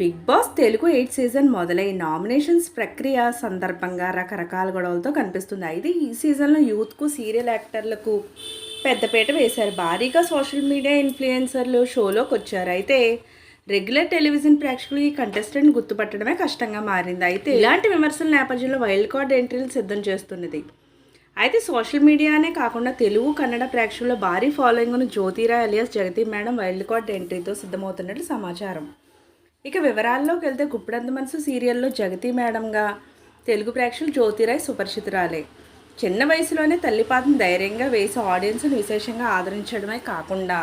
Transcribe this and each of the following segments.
Bigg Boss Telugu eight season మొదలై nominations ప్రక్రియ సందర్భంగా రకరకాల గొడవలతో కనిపిస్తుంది అయితే ఈ సీజన్లో యూత్కు సీరియల్ యాక్టర్లకు పెద్దపీట వేశారు. భారీగా సోషల్ మీడియా ఇన్ఫ్లుయెన్సర్లు షోలోకి వచ్చారు. అయితే రెగ్యులర్ టెలివిజన్ ప్రేక్షకులు ఈ కంటెస్టెంట్ గుర్తుపట్టడమే కష్టంగా మారింది. అయితే ఇలాంటి విమర్శల నేపథ్యంలో వైల్డ్ కార్డ్ ఎంట్రీలు సిద్ధం చేస్తున్నది. అయితే సోషల్ మీడియానే కాకుండా తెలుగు కన్నడ ప్రేక్షకుల భారీ ఫాలోయింగ్ ఉన్న Jyothirai alias Jagathi madam wild card ఎంట్రీతో సిద్ధమవుతున్నట్లు సమాచారం. ఇక వివరాల్లోకి వెళ్తే గుప్పిడంత మనసు సీరియల్లో జగతి మేడంగా తెలుగు ప్రేక్షకులు జ్యోతిరాయ్ సుపరిచితురాలే. చిన్న వయసులోనే తల్లిపాదం ధైర్యంగా వేసి ఆడియన్స్ను విశేషంగా ఆదరించడమే కాకుండా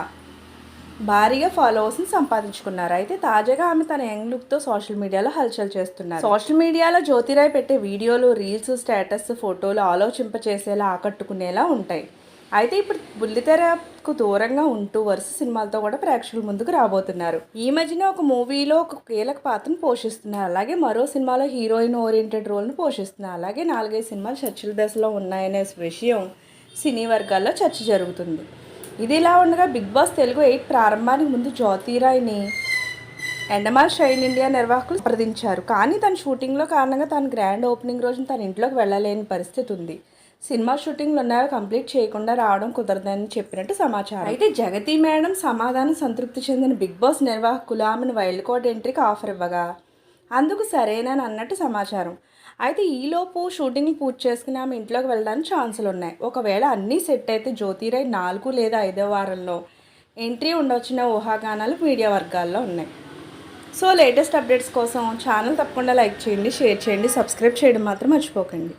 భారీగా ఫాలోవర్స్ని సంపాదించుకున్నారు. అయితే తాజాగా ఆమె తన యంగ్ లుక్తో సోషల్ మీడియాలో హల్చల్ చేస్తున్నారు. సోషల్ మీడియాలో జ్యోతిరాయ్ పెట్టే వీడియోలు రీల్స్ స్టేటస్ ఫోటోలు ఆలోచింపచేసేలా ఆకట్టుకునేలా ఉంటాయి. అయితే ఇప్పుడు బుల్లితెరకు దూరంగా ఉంటూ వరుస సినిమాలతో కూడా ప్రేక్షకుల ముందుకు రాబోతున్నారు. ఈ మధ్యన ఒక మూవీలో ఒక కీలక పాత్రను పోషిస్తున్నారు. అలాగే మరో సినిమాలో హీరోయిన్ ఓరియంటెడ్ రోల్ను పోషిస్తున్నారు. అలాగే నాలుగైదు సినిమాలు చర్చల దశలో ఉన్నాయనే విషయం సినీ వర్గాల్లో చర్చ జరుగుతుంది. ఇది ఇలా ఉండగా బిగ్ బాస్ తెలుగు ఎయిట్ ప్రారంభానికి ముందు జ్యోతిరాయ్ని ఎండమాల్ షైన్ ఇండియా నిర్వాహకులు సంప్రదించారు. కానీ తన షూటింగ్లో కారణంగా తన గ్రాండ్ ఓపెనింగ్ రోజున తన ఇంట్లోకి వెళ్ళలేని పరిస్థితి ఉంది. సినిమా షూటింగ్లు ఉన్నాయో కంప్లీట్ చేయకుండా రావడం కుదరదని చెప్పినట్టు సమాచారం. అయితే జగతి మేడం సమాధానం సంతృప్తి చెందిన బిగ్ బాస్ నిర్వాహకులు ఆమెను వైల్డ్ కార్డ్ ఎంట్రీకి ఆఫర్ ఇవ్వగా అందుకు సరేనని అన్నట్టు సమాచారం. అయితే ఈలోపు షూటింగ్ పూర్తి చేసుకుని ఆమె ఇంట్లోకి వెళ్ళడానికి ఛాన్సులు ఉన్నాయి. ఒకవేళ అన్నీ సెట్ అయితే జ్యోతిరాయ్ నాలుగు లేదా ఐదో వారంలో ఎంట్రీ ఉండొచ్చిన ఊహాగానాలు మీడియా వర్గాల్లో ఉన్నాయి. సో లేటెస్ట్ అప్డేట్స్ కోసం ఛానల్ తప్పకుండా లైక్ చేయండి షేర్ చేయండి సబ్స్క్రైబ్ చేయడం మాత్రం మర్చిపోకండి.